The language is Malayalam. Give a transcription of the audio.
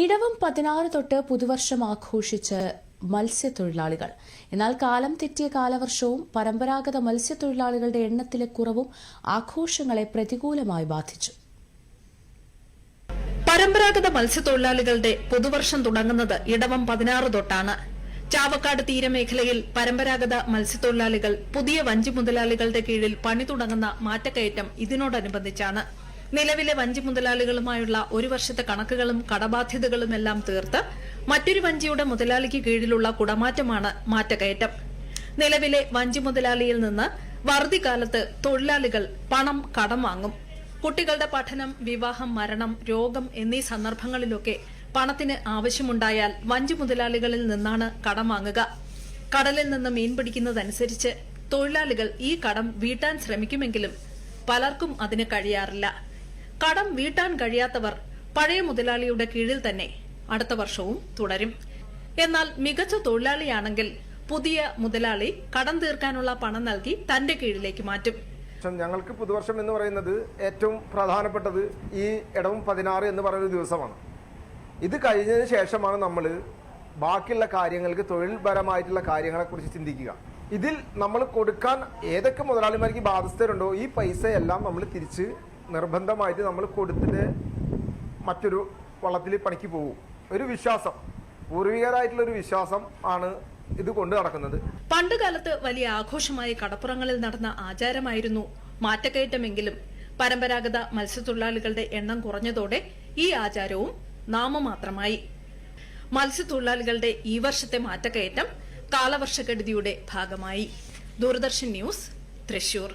ഇടവം പതിനാറ് തൊട്ട് പുതുവർഷം ആഘോഷിച്ച് മത്സ്യത്തൊഴിലാളികൾ. എന്നാൽ കാലം തെറ്റിയ കാലവർഷവും പരമ്പരാഗത മത്സ്യത്തൊഴിലാളികളുടെ എണ്ണത്തിലെ കുറവും ആഘോഷങ്ങളെ പ്രതികൂലമായി ബാധിച്ചു. പരമ്പരാഗത മത്സ്യത്തൊഴിലാളികളുടെ പുതുവർഷം തുടങ്ങുന്നത് ഇടവം പതിനാറ് തൊട്ടാണ്. ചാവക്കാട് തീരമേഖലയിൽ പരമ്പരാഗത മത്സ്യത്തൊഴിലാളികൾ പുതിയ വഞ്ചി മുതലാളികളുടെ കീഴിൽ പണി തുടങ്ങുന്ന മാറ്റക്കയറ്റം ഇതിനോടനുബന്ധിച്ചാണ്. നിലവിലെ വഞ്ചി മുതലാളികളുമായുള്ള ഒരു വർഷത്തെ കണക്കുകളും കടബാധ്യതകളും എല്ലാം തീർത്ത് മറ്റൊരു വഞ്ചിയുടെ മുതലാളിക്ക് കീഴിലുള്ള കുടമാറ്റമാണ് മാറ്റകയറ്റം. നിലവിലെ വഞ്ചി മുതലാളിയിൽ നിന്ന് വറുതിക്കാലത്ത് തൊഴിലാളികൾ പണം കടം വാങ്ങും. കുട്ടികളുടെ പഠനം വിവാഹം മരണം രോഗം എന്നീ സന്ദർഭങ്ങളിലൊക്കെ പണത്തിന് ആവശ്യമുണ്ടായാൽ വഞ്ചി മുതലാളികളിൽ നിന്നാണ് കടം വാങ്ങുക. കടലിൽ നിന്ന് മീൻ പിടിക്കുന്നതനുസരിച്ച് തൊഴിലാളികൾ ഈ കടം വീട്ടാൻ ശ്രമിക്കുമെങ്കിലും പലർക്കും അതിന് കഴിയാറില്ല. കടം വീട്ടാൻ കഴിയാത്തവർ പഴയ മുതലാളിയുടെ കീഴിൽ തന്നെ അടുത്ത വർഷവും തുടരും. എന്നാൽ മികച്ച തൊഴിലാളിയാണെങ്കിൽ പുതിയ മുതലാളി കടം തീർക്കാനുള്ള പണം നൽകി തന്റെ കീഴിലേക്ക് മാറ്റും. ഞങ്ങൾക്ക് പുതുവർഷം എന്ന് പറയുന്നത് ഏറ്റവും പ്രധാനപ്പെട്ടത് ഈ ഇടവും പതിനാറ് എന്ന് പറയുന്ന ദിവസമാണ്. ഇത് കഴിഞ്ഞതിന് ശേഷമാണ് നമ്മൾ ബാക്കിയുള്ള കാര്യങ്ങൾക്ക് തൊഴിൽപരമായിട്ടുള്ള കാര്യങ്ങളെക്കുറിച്ച് ചിന്തിക്കുക. ഇതിൽ നമ്മൾ കൊടുക്കാൻ ഏതൊക്കെ മുതലാളിമാർക്ക് ബാധ്യസ്ഥരുണ്ടോ ഈ പൈസയെല്ലാം നമ്മൾ തിരിച്ച് നിർബന്ധമായിട്ട് നമ്മൾ കൊടുത്തിട്ട് മറ്റൊരു വള്ളത്തിൽ പണിക്ക് പോകും. ഒരു വിശ്വാസം. പൂർവികരായിട്ടുള്ള ഒരു വിശ്വാസം ആണ് ഇത് കൊണ്ട് നടക്കുന്നത്. പണ്ടുകാലത്ത് വലിയ ആഘോഷമായി കടപ്പുറങ്ങളിൽ നടന്ന ആചാരമായിരുന്നു മാറ്റക്കയറ്റമെങ്കിലും. പരമ്പരാഗത മത്സ്യത്തൊഴിലാളികളുടെ എണ്ണം കുറഞ്ഞതോടെ ഈ ആചാരവും നാമമാത്രമായി. മത്സ്യത്തൊഴിലാളികളുടെ ഈ വർഷത്തെ മാറ്റക്കയറ്റം കാലവർഷക്കെടുതിയുടെ ഭാഗമായി. ദൂരദർശൻ ന്യൂസ് തൃശൂർ.